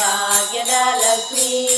ഭാഗ്യദലക്ഷ്മി